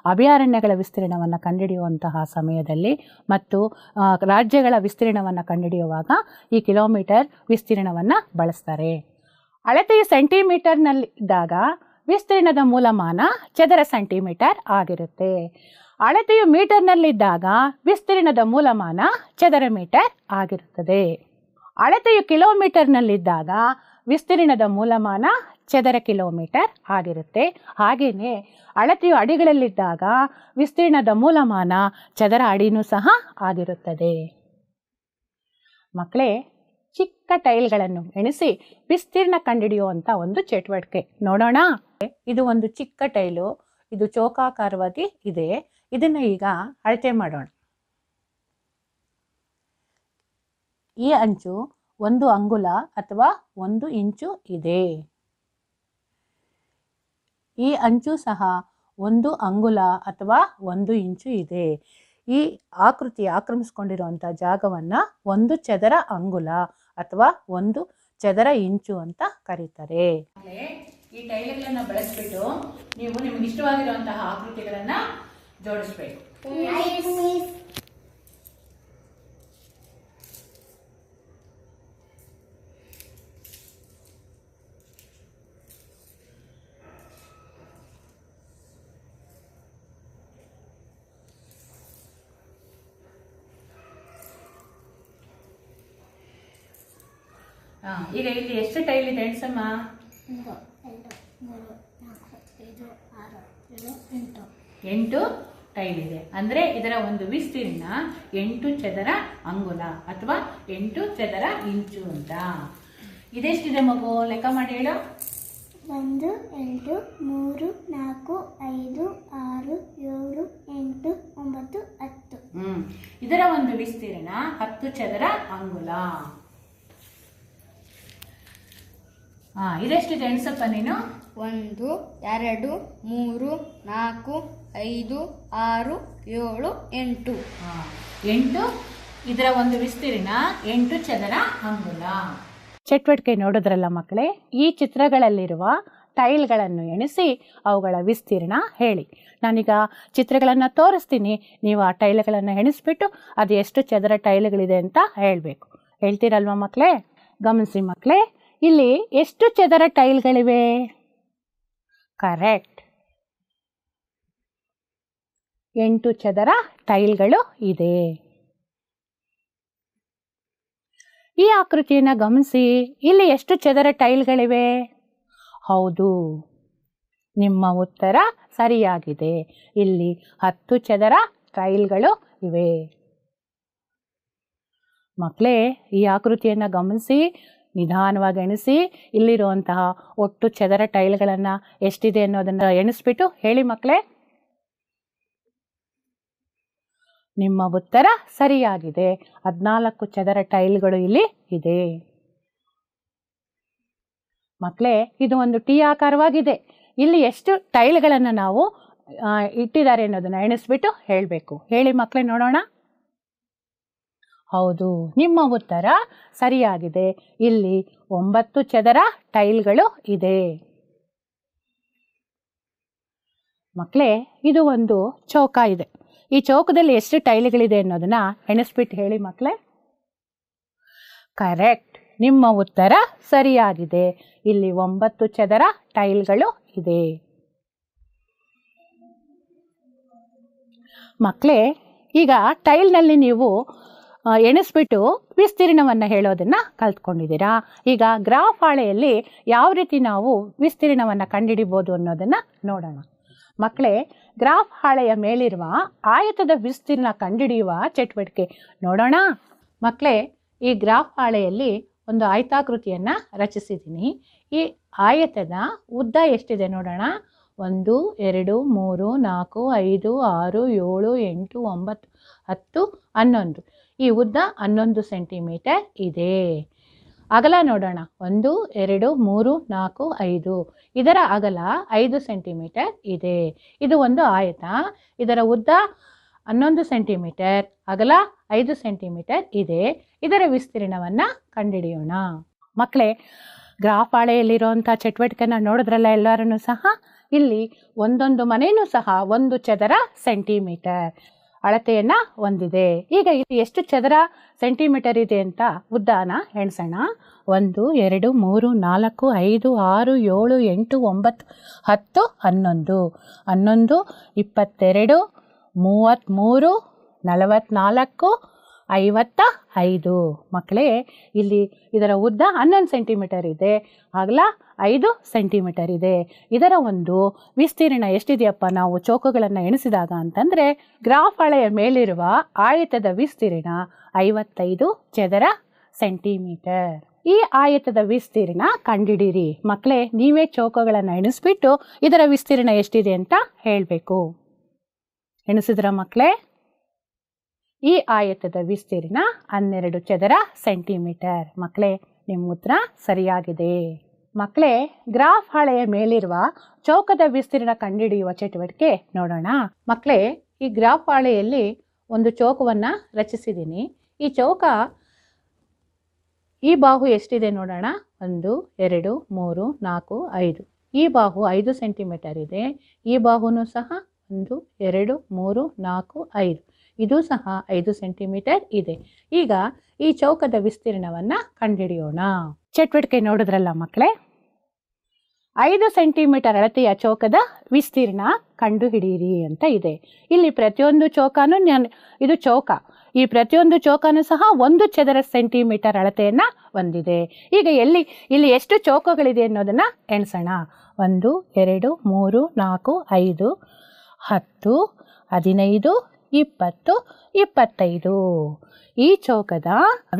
ಅಭಯಾರಣ್ಯಗಳ ವಿಸ್ತೀರ್ಣವನ್ನು ಕಂಡುಹಿಡಿಯುವಂತಹ ಸಮಯದಲ್ಲಿ ಮತ್ತು ರಾಜ್ಯಗಳ ವಿಸ್ತೀರ್ಣವನ್ನು ಕಂಡುಹಿಡಿಯುವಾಗ ಈ ಕಿಲೋಮೀಟರ್ ವಿಸ್ತೀರ್ಣವನ್ನು ಬಳಸ್ತಾರೆ. ಅಳತೆಯು ಸೆಂಟಿಮೀಟರ್ನಲ್ಲಿದ್ದಾಗ ವಿಸ್ತೀರ್ಣದ ಮೂಲಮಾನ ಚದರ ಸೆಂಟಿಮೀಟರ್ ಆಗಿರುತ್ತೆ. ಅಳತೆಯು ಮೀಟರ್ನಲ್ಲಿದ್ದಾಗ ವಿಸ್ತೀರ್ಣದ ಮೂಲಮಾನ ಚದರ ಮೀಟರ್ ಆಗಿರುತ್ತದೆ. ಅಳತೆಯು ಕಿಲೋಮೀಟರ್ನಲ್ಲಿದ್ದಾಗ ವಿಸ್ತೀರ್ಣದ ಮೂಲಮಾನ ಚದರ ಕಿಲೋಮೀಟರ್ ಆಗಿರುತ್ತೆ. ಹಾಗೆಯೇ ಅಳತೆಯು ಅಡಿಗಳಲ್ಲಿದ್ದಾಗ ವಿಸ್ತೀರ್ಣದ ಮೂಲಮಾನ ಚದರ ಅಡಿನೂ ಸಹ ಆಗಿರುತ್ತದೆ. ಮಕ್ಕಳೇ, ಚಿಕ್ಕ ಟೈಲ್ಗಳನ್ನು ಎಣಿಸಿ ವಿಸ್ತೀರ್ಣ ಕಂಡುಹಿಡಿಯುವಂಥ ಒಂದು ಚಟುವಟಿಕೆ. ನೋಡೋಣ. ಇದು ಒಂದು ಚಿಕ್ಕ ಟೈಲು. ಇದು ಚೌಕಾಕಾರವಾಗಿ ಇದೆ. ಇದನ್ನು ಈಗ ಅಳತೆ ಮಾಡೋಣ. ಈ ಅಂಚು ಒಂದು ಅಂಗುಲ ಅಥವಾ ಒಂದು ಇಂಚು ಇದೆ. ಈ ಅಂಚು ಸಹ ಒಂದು ಅಂಗುಲ ಅಥವಾ ಒಂದು ಇಂಚು ಇದೆ. ಈ ಆಕೃತಿ ಆಕ್ರಮಿಸ್ಕೊಂಡಿರುವಂಥ ಜಾಗವನ್ನು ಒಂದು ಚದರ ಅಂಗುಲ ಅಥವಾ ಒಂದು ಚದರ ಇಂಚು ಅಂತ ಕರೀತಾರೆ. ಈ ಟೈಲ್ಗಳನ್ನು ಬಳಸ್ಬಿಟ್ಟು ನೀವು ನಿಮ್ಗೆ ಇಷ್ಟವಾಗಿರುವಂತಹ ಆಕೃತಿಗಳನ್ನು ಜೋಡಿಸ್ಬೇಕು ಹಾ, ಈಗ ಇಲ್ಲಿ ಎಷ್ಟು ಟೈಲ್ ಇದೆ ಎಣ್ಸಮ್ಮ ಒಂದು ಎರಡು ಮೂರು ನಾಲ್ಕು ಐದು ಆರು ಏಳು ಎಂಟು ಎಂಟು ಟೈಲ್ ಇದೆ. ಅಂದ್ರೆ ಇದರ ಒಂದು ವಿಸ್ತೀರ್ಣ ಎಂಟು ಚದರ ಅಂಗುಲ ಅಥವಾ ಎಂಟು ಚದರ ಇಂಚು ಅಂತ. ಇದೆಷ್ಟಿದೆ ಮಗು? ಲೆಕ್ಕ ಮಾಡಿ ಹೇಳು. ಒಂದು ಎರಡು ಮೂರು ನಾಲ್ಕು ಐದು ಆರು ಏಳು ಎಂಟು ಒಂಬತ್ತು ಹತ್ತು. ಹ್ಮ್. ಇದರ ಒಂದು ವಿಸ್ತೀರ್ಣ ಹತ್ತು ಚದರ ಅಂಗುಲ. ಹಾ ಇದೆಷ್ಟಿದೆ? ಎಣಿಸಪ್ಪ ನೀನು? ಒಂದು ಎರಡು ಮೂರು ನಾಲ್ಕು ಐದು ಆರು ಏಳು ಎಂಟು. ಹಾ, ಎಂಟು? ಇದರ ಒಂದು ವಿಸ್ತೀರ್ಣ ಎಂಟು ಚದರ ಅಂಗುಲ ಚಟುವಟಿಕೆ ನೋಡಿದ್ರಲ್ಲ ಮಕ್ಕಳೇ ಈ ಚಿತ್ರಗಳಲ್ಲಿರುವ ಟೈಲ್ಗಳನ್ನು ಎಣಿಸಿ ಅವುಗಳ ವಿಸ್ತೀರ್ಣ ಹೇಳಿ. ನಾನೀಗ ಚಿತ್ರಗಳನ್ನು ತೋರಿಸ್ತೀನಿ. ನೀವು ಆ ಟೈಲ್ಗಳನ್ನು ಎಣಿಸ್ಬಿಟ್ಟು ಅದು ಎಷ್ಟು ಚದರ ಟೈಲ್ಗಳಿದೆ ಅಂತ ಹೇಳಬೇಕು. ಹೇಳ್ತೀರಲ್ವ ಮಕ್ಕಳೇ? ಗಮನಿಸಿ ಮಕ್ಕಳೇ ಇಲ್ಲಿ ಎಷ್ಟು ಚದರ ಟೈಲ್ಗಳಿವೆ? ಕರೆಕ್ಟ್. ಎಂಟು ಚದರ ಟೈಲ್ಗಳು ಇದೆ. ಈ ಆಕೃತಿಯನ್ನು ಗಮನಿಸಿ, ಇಲ್ಲಿ ಎಷ್ಟು ಚದರ ಟೈಲ್ಗಳಿವೆ? ಹೌದು, ನಿಮ್ಮ ಉತ್ತರ ಸರಿಯಾಗಿದೆ. ಇಲ್ಲಿ ಹತ್ತು ಚದರ ಟೈಲ್ಗಳು ಇವೆ. ಮಕ್ಕಳೇ, ಈ ಆಕೃತಿಯನ್ನು ಗಮನಿಸಿ, ನಿಧಾನವಾಗಿ ಎಣಿಸಿ, ಇಲ್ಲಿರುವಂತಹ ಒಟ್ಟು ಚದರ ಟೈಲ್ಗಳನ್ನು ಎಷ್ಟಿದೆ ಅನ್ನೋದನ್ನು ಎಣಿಸ್ಬಿಟ್ಟು ಹೇಳಿ ಮಕ್ಕಳೇ. ನಿಮ್ಮ ಉತ್ತರ ಸರಿಯಾಗಿದೆ. ಹದಿನಾಲ್ಕು ಚದರ ಟೈಲ್ಗಳು ಇಲ್ಲಿ ಇದೆ. ಮಕ್ಕಳೇ ಇದು ಒಂದು ಟಿ ಆಕಾರವಾಗಿದೆ. ಇಲ್ಲಿ ಎಷ್ಟು ಟೈಲ್ಗಳನ್ನು ನಾವು ಇಟ್ಟಿದ್ದಾರೆ ಅನ್ನೋದನ್ನ ಎಣಿಸ್ಬಿಟ್ಟು ಹೇಳಬೇಕು. ಹೇಳಿ ಮಕ್ಕಳೇ ನೋಡೋಣ. ಹೌದು, ನಿಮ್ಮ ಉತ್ತರ ಸರಿಯಾಗಿದೆ. ಇಲ್ಲಿ ಒಂಬತ್ತು ಚದರ ಟೈಲ್ಗಳು ಇದೆ. ಮಕ್ಕಳೇ ಇದು ಒಂದು ಚೌಕ ಇದೆ. ಈ ಚೌಕದಲ್ಲಿ ಎಷ್ಟು ಟೈಲ್ಗಳಿದೆ ಅನ್ನೋದನ್ನ ಎಣಿಸ್ಬಿಟ್ಟು ಹೇಳಿ ಮಕ್ಕಳೇ ಕರೆಕ್ಟ್. ನಿಮ್ಮ ಉತ್ತರ ಸರಿಯಾಗಿದೆ. ಇಲ್ಲಿ ಒಂಬತ್ತು ಚದರ ಟೈಲ್ಗಳು ಇದೆ. ಮಕ್ಕಳೇ ಈಗ ಟೈಲ್ನಲ್ಲಿ ನೀವು ಎಣಿಸ್ಬಿಟ್ಟು ವಿಸ್ತೀರ್ಣವನ್ನು ಹೇಳೋದನ್ನು ಕಲ್ತ್ಕೊಂಡಿದ್ದೀರಾ? ಈಗ ಗ್ರಾಫ್ ಹಾಳೆಯಲ್ಲಿ ಯಾವ ರೀತಿ ನಾವು ವಿಸ್ತೀರ್ಣವನ್ನು ಕಂಡುಹಿಡಿಬೋದು ಅನ್ನೋದನ್ನು ನೋಡೋಣ. ಮಕ್ಕಳೇ, ಗ್ರಾಫ್ ಹಾಳೆಯ ಮೇಲಿರುವ ಆಯತದ ವಿಸ್ತೀರ್ಣ ಕಂಡುಹಿಡಿಯುವ ಚಟುವಟಿಕೆ. ನೋಡೋಣ. ಮಕ್ಕಳೇ, ಈ ಗ್ರಾಫ್ ಹಾಳೆಯಲ್ಲಿ ಒಂದು ಆಯತಾಕೃತಿಯನ್ನು ರಚಿಸಿದ್ದೀನಿ. ಈ ಆಯತದ ಉದ್ದ ಎಷ್ಟಿದೆ ನೋಡೋಣ. ಒಂದು, ಎರಡು, ಮೂರು, ನಾಲ್ಕು, ಐದು, ಆರು, ಏಳು, ಎಂಟು, ಒಂಬತ್ತು, ಹತ್ತು, ಹನ್ನೊಂದು. ಈ ಉದ್ದ ಹನ್ನೊಂದು ಸೆಂಟಿಮೀಟರ್ ಇದೆ. ಅಗಲ ನೋಡೋಣ. ಒಂದು, ಎರಡು, ಮೂರು, ನಾಲ್ಕು, ಐದು. ಇದರ ಅಗಲ ಐದು ಸೆಂಟಿಮೀಟರ್ ಇದೆ. ಇದು ಒಂದು ಆಯತ. ಇದರ ಉದ್ದ ಹನ್ನೊಂದು ಸೆಂಟಿಮೀಟರ್. ಅಗಲ ಐದು ಸೆಂಟಿಮೀಟರ್ ಇದೆ. ಇದರ ವಿಸ್ತೀರ್ಣವನ್ನು ಕಂಡುಹಿಡಿಯೋಣ. ಮಕ್ಕಳೇ ಗ್ರಾಫ್ ಹಾಳೆಯಲ್ಲಿರುವಂಥ ಚಟುವಟಿಕೆನ ನೋಡಿದ್ರಲ್ಲ ಎಲ್ಲರೂ ಸಹ? ಇಲ್ಲಿ ಒಂದೊಂದು ಮನೆಯೂ ಸಹ ಒಂದು ಚದರ ಸೆಂಟಿಮೀಟರ್. ಅಳತೆಯನ್ನ ಹೊಂದಿದೆ. ಈಗ ಇಲ್ಲಿ ಎಷ್ಟು ಚದರ ಸೆಂಟಿಮೀಟರ್ ಇದೆ ಅಂತ ಉದ್ದಾನ ಎಣಿಸೋಣ ಒಂದು, ಎರಡು, ಮೂರು, ನಾಲ್ಕು, ಐದು, ಆರು, ಏಳು, ಎಂಟು, ಒಂಬತ್ತು, ಹತ್ತು, ಹನ್ನೊಂದು. ಹನ್ನೊಂದು, ಇಪ್ಪತ್ತೆರಡು, ಮೂವತ್ತ್ಮೂರು ನಲವತ್ತ್ನಾಲ್ಕು ಐವತ್ತ ಐದು ಮಕ್ಕಳೇ, ಇಲ್ಲಿ ಇದರ ಉದ್ದ ಹನ್ನೊಂದು ಸೆಂಟಿಮೀಟರ್ ಇದೆ. ಅಗಲ ಐದು ಸೆಂಟಿಮೀಟರ್ ಇದೆ. ಇದರ ಒಂದು ವಿಸ್ತೀರ್ಣ ಎಷ್ಟಿದೆಯಪ್ಪ ನಾವು ಚೌಕಗಳನ್ನು ಎಣಿಸಿದಾಗ ಅಂತಂದರೆ, ಗ್ರಾಫ್ ಹಳೆಯ ಮೇಲಿರುವ ಆಯತದ ವಿಸ್ತೀರ್ಣ ಐವತ್ತೈದು ಚದರ ಸೆಂಟಿಮೀಟರ್. ಈ ಆಯತದ ವಿಸ್ತೀರ್ಣ ಕಂಡಿಡೀರಿ. ಮಕ್ಕಳೇ, ನೀವೇ ಚೌಕಗಳನ್ನು ಎಣಿಸ್ಬಿಟ್ಟು ಇದರ ವಿಸ್ತೀರ್ಣ ಎಷ್ಟಿದೆ ಅಂತ ಹೇಳಬೇಕು. ಎಣಿಸಿದ್ರ ಮಕ್ಕಳೇ? ಈ ಆಯತದ ವಿಸ್ತೀರ್ಣ ಹನ್ನೆರಡು ಚದರ ಸೆಂಟಿಮೀಟರ್. ಮಕ್ಕಳೇ ನಿಮ್ಮ ಉತ್ತರ ಸರಿಯಾಗಿದೆ. ಮಕ್ಕಳೇ ಗ್ರಾಫ್ ಹಾಳೆಯ ಮೇಲಿರುವ ಚೌಕದ ವಿಸ್ತೀರ್ಣ ಕಂಡುಹಿಡಿಯುವ ಚಟುವಟಿಕೆ ನೋಡೋಣ. ಮಕ್ಕಳೇ ಈ ಗ್ರಾಫ್ ಹಾಳೆಯಲ್ಲಿ ಒಂದು ಚೌಕವನ್ನು ರಚಿಸಿದ್ದೀನಿ. ಈ ಚೌಕ ಈ ಬಾಹು ಎಷ್ಟಿದೆ ನೋಡೋಣ. ಒಂದು, ಎರಡು, ಮೂರು, ನಾಲ್ಕು, ಐದು. ಈ ಬಾಹು ಐದು ಸೆಂಟಿಮೀಟರ್ ಇದೆ. ಈ ಬಾಹುನೂ ಸಹ ಒಂದು, ಎರಡು, ಮೂರು, ನಾಲ್ಕು, ಐದು. ಇದು ಸಹ ಐದು ಸೆಂಟಿಮೀಟರ್ ಇದೆ. ಈಗ ಈ ಚೌಕದ ವಿಸ್ತೀರ್ಣವನ್ನು ಕಂಡುಹಿಡಿಯೋಣ. ಚಟುವಟಿಕೆ ನೋಡಿದ್ರಲ್ಲ ಮಕ್ಕಳೇ? ಐದು ಸೆಂಟಿಮೀಟರ್ ಅಳತೆಯ ಚೌಕದ ವಿಸ್ತೀರ್ಣ ಕಂಡುಹಿಡಿಯಿರಿ ಅಂತ ಇದೆ. ಇಲ್ಲಿ ಪ್ರತಿಯೊಂದು ಚೌಕನೂ ಇದು ಚೌಕ. ಈ ಪ್ರತಿಯೊಂದು ಚೌಕನೂ ಸಹ ಒಂದು ಚದರ ಸೆಂಟಿಮೀಟರ್ ಅಳತೆಯನ್ನು ಹೊಂದಿದೆ. ಈಗ ಎಲ್ಲಿ ಇಲ್ಲಿ ಎಷ್ಟು ಚೌಕಗಳಿದೆ ಅನ್ನೋದನ್ನು ಎಣಿಸೋಣ. ಒಂದು, ಎರಡು, ಮೂರು, ನಾಲ್ಕು, ಐದು, ಹತ್ತು, ಹದಿನೈದು ಇಪ್ಪತ್ತು, ಇಪ್ಪತ್ತೈದು. ಈ ಚೌಕದ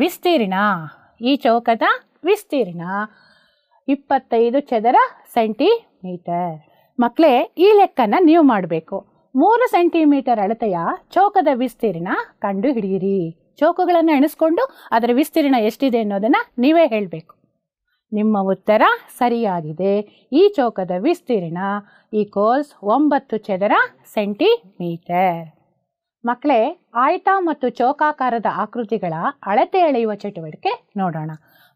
ವಿಸ್ತೀರ್ಣ, ಈ ಚೌಕದ ವಿಸ್ತೀರ್ಣ ಇಪ್ಪತ್ತೈದು ಚದರ ಸೆಂಟಿಮೀಟರ್. ಮಕ್ಕಳೇ ಈ ಲೆಕ್ಕನ ನೀವು ಮಾಡಬೇಕು. ಮೂರು ಸೆಂಟಿಮೀಟರ್ ಅಳತೆಯ ಚೌಕದ ವಿಸ್ತೀರ್ಣ ಕಂಡು ಹಿಡಿಯಿರಿ ಚೌಕಗಳನ್ನು ಎಣಿಸ್ಕೊಂಡು ಅದರ ವಿಸ್ತೀರ್ಣ ಎಷ್ಟಿದೆ ಅನ್ನೋದನ್ನು ನೀವೇ ಹೇಳಬೇಕು. ನಿಮ್ಮ ಉತ್ತರ ಸರಿಯಾಗಿದೆ. ಈ ಚೌಕದ ವಿಸ್ತೀರ್ಣ ಈಕ್ವಲ್ಸ್ ಒಂಬತ್ತು ಚದರ ಸೆಂಟಿಮೀಟರ್. ಮಕ್ಕಳೇ, ಆಯತ ಮತ್ತು ಚೌಕಾಕಾರದ ಆಕೃತಿಗಳ ಅಳತೆ ಎಳೆಯುವ ಚಟುವಟಿಕೆ ನೋಡೋಣ.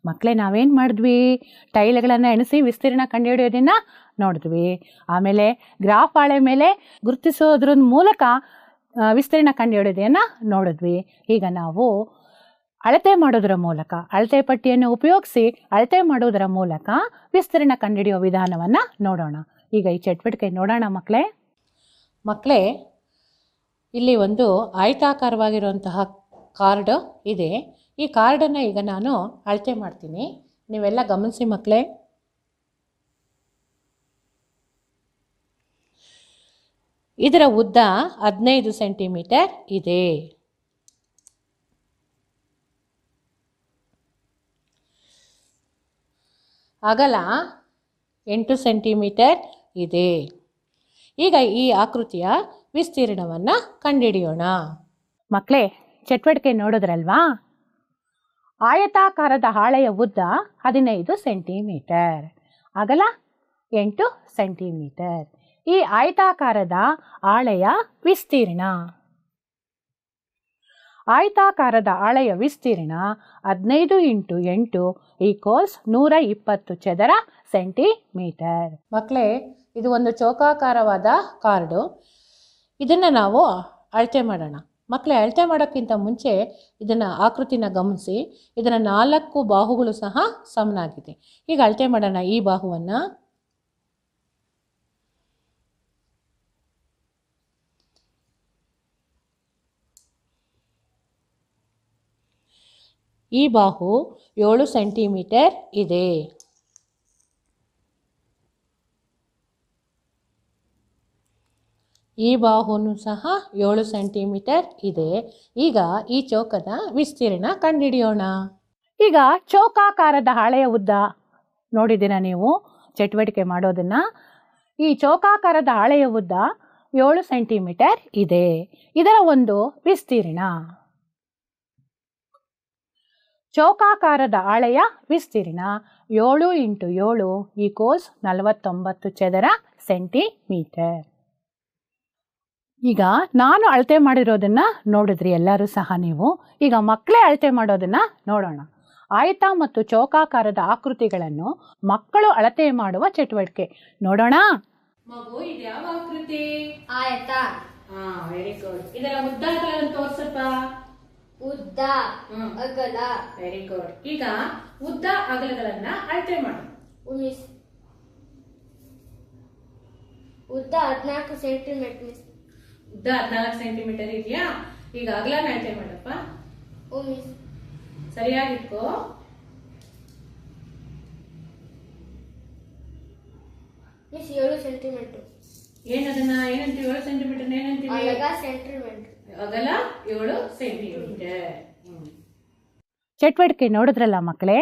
ಮಕ್ಕಳೇ, ನಾವೇನು ಮಾಡಿದ್ವಿ? ಟೈಲ್ಗಳನ್ನು ಎಣಿಸಿ ವಿಸ್ತೀರ್ಣ ಕಂಡುಹಿಡಿಯೋದನ್ನು ನೋಡಿದ್ವಿ. ಆಮೇಲೆ ಗ್ರಾಫ್ ಹಾಳೆ ಮೇಲೆ ಗುರುತಿಸೋದ್ರ ಮೂಲಕ ವಿಸ್ತೀರ್ಣ ಕಂಡುಹಿಡಿಯೋದನ್ನು ನೋಡಿದ್ವಿ. ಈಗ ನಾವು ಅಳತೆ ಮಾಡೋದರ ಮೂಲಕ, ಅಳತೆ ಪಟ್ಟಿಯನ್ನು ಉಪಯೋಗಿಸಿ ಅಳತೆ ಮಾಡೋದರ ಮೂಲಕ ವಿಸ್ತೀರ್ಣ ಕಂಡುಹಿಡಿಯೋ ವಿಧಾನವನ್ನು ನೋಡೋಣ. ಈಗ ಈ ಚಟುವಟಿಕೆ ನೋಡೋಣ ಮಕ್ಕಳೇ. ಮಕ್ಕಳೇ ಇಲ್ಲಿ ಒಂದು ಆಯ್ತಾಕಾರವಾಗಿರುವಂತಹ ಕಾರ್ಡ್ ಇದೆ. ಈ ಕಾರ್ಡನ್ನು ಈಗ ನಾನು ಅಳತೆ ಮಾಡ್ತೀನಿ. ನೀವೆಲ್ಲ ಗಮನಿಸಿ ಮಕ್ಕಳೇ. ಇದರ ಉದ್ದ ಹದಿನೈದು ಸೆಂಟಿಮೀಟರ್ ಇದೆ. ಅಗಲ ಎಂಟು ಸೆಂಟಿಮೀಟರ್ ಇದೆ. ಈಗ ಈ ಆಕೃತಿಯ ವಿಸ್ತೀರ್ಣವನ್ನು ಕಂಡುಹಿಡಿಯೋಣ. ಮಕ್ಕಳೇ ಚಟುವಟಿಕೆ ನೋಡಿದ್ರಲ್ವಾ? ಆಯತಾಕಾರದ ಹಾಳೆಯ ಉದ್ದ ಹದಿನೈದು ಸೆಂಟಿಮೀಟರ್. ಅಗಲ ಎಂಟು ಸೆಂಟಿಮೀಟರ್. ಈ ಆಯತಾಕಾರದ ಹಾಳೆಯ ವಿಸ್ತೀರ್ಣ. ಆಯತಾಕಾರದ ಹಾಳೆಯ ವಿಸ್ತೀರ್ಣ ಹದಿನೈದು ಇಂಟು ಎಂಟು ಈಕ್ವಲ್ಸ್ ನೂರ ಇಪ್ಪತ್ತು ಚದರ ಸೆಂಟಿಮೀಟರ್. ಮಕ್ಕಳೇ ಇದು ಒಂದು ಚೌಕಾಕಾರವಾದ ಕಾರ್ಡು. ಇದನ್ನು ನಾವು ಅಳತೆ ಮಾಡೋಣ. ಮಕ್ಕಳೇ ಅಳತೆ ಮಾಡೋಕ್ಕಿಂತ ಮುಂಚೆ ಇದನ್ನು ಆಕೃತಿನ ಗಮನಿಸಿ. ಇದರ ನಾಲ್ಕು ಬಾಹುಗಳು ಸಹ ಸಮನಾಗಿದೆ. ಈಗ ಅಳತೆ ಮಾಡೋಣ ಈ ಬಾಹುವನ್ನು. ಈ ಬಾಹು ಏಳು ಸೆಂಟಿಮೀಟರ್ ಇದೆ. ಈ ಬಾಹುನು ಸಹ ಏಳು ಸೆಂಟಿಮೀಟರ್ ಇದೆ. ಈಗ ಈ ಚೌಕದ ವಿಸ್ತೀರ್ಣ ಕಂಡುಹಿಡಿಯೋಣ. ಈಗ ಚೌಕಾಕಾರದ ಹಾಳೆಯ ಉದ್ದ ನೋಡಿದ್ದೀರಾ ನೀವು? ಚಟುವಟಿಕೆ ಮಾಡೋದನ್ನ. ಈ ಚೌಕಾಕಾರದ ಹಾಳೆಯ ಉದ್ದ ಏಳು ಸೆಂಟಿಮೀಟರ್ ಇದೆ. ಇದರ ಒಂದು ವಿಸ್ತೀರ್ಣ. ಚೌಕಾಕಾರದ ಹಾಳೆಯ ವಿಸ್ತೀರ್ಣ ಏಳು ಇಂಟು ಏಳು ಈಕ್ವಲ್ಸ್ ನಲವತ್ತೊಂಬತ್ತು ಚದರ ಸೆಂಟಿಮೀಟರ್. ಈಗ ನಾನು ಅಳತೆ ಮಾಡಿರೋದನ್ನ ನೋಡಿದ್ರಿ ಎಲ್ಲರೂ ಸಹ ನೀವು. ಈಗ ಮಕ್ಕಳೇ ಅಳತೆ ಮಾಡೋದನ್ನ ನೋಡೋಣ. ಆಯತ ಮತ್ತು ಚೌಕಾಕಾರದ ಆಕೃತಿಗಳನ್ನು ಮಕ್ಕಳು ಅಳತೆ ಮಾಡುವ ಚಟುವಟಿಕೆ. ನೋಡೋಣ. ಮಗು ಇದ್ಯಾವ ಆಕೃತಿ? ಆಯತ. ಹಾ ವೆರಿ ಗುಡ್ ಇದರ ಉದ್ದ ಅಗಲ ತೋರ್ಸಪ್ಪ. ಉದ್ದ ಅಗಲ. ವೆರಿ ಗುಡ್ ಈಗ ಉದ್ದ ಅಗಲಗಳನ್ನ ಅಳತೆ ಮಾಡು ಉದ್ದ ಹದಿನಾಲ್ಕು ಸೆಂಟಿಮೀಟರ್ ಮಿಸ್ ಉದ್ದ ಹದಿನಾಲ್ಕು ಸೆಂಟಿಮೀಟರ್ ಇದೆಯಾ? ಈಗ ಅಗಲನ ಅಳತೆ ಮಾಡಪ್ಪ. ಓ ಮಿಸ್ ಸರಿಯಾಗಿಟ್ಕೋ. ಮಿಸ್ ಏಳು ಸೆಂಟಿಮೀಟರ್ ಏನದನ್ನ? ಏನಂತೀವಿ? ಏಳು ಸೆಂಟಿಮೀಟರ್ ಏನಂತೀವಿ? ಅಲಗ ಸೆಂಟಿಮೀಟರ್ ಅಗಲ ಏಳು ಸೆಂಟಿಮೀಟರ್ ಚಟುವಟಿಕೆ ನೋಡಿದ್ರಲ್ಲ ಮಕ್ಕಳೇ?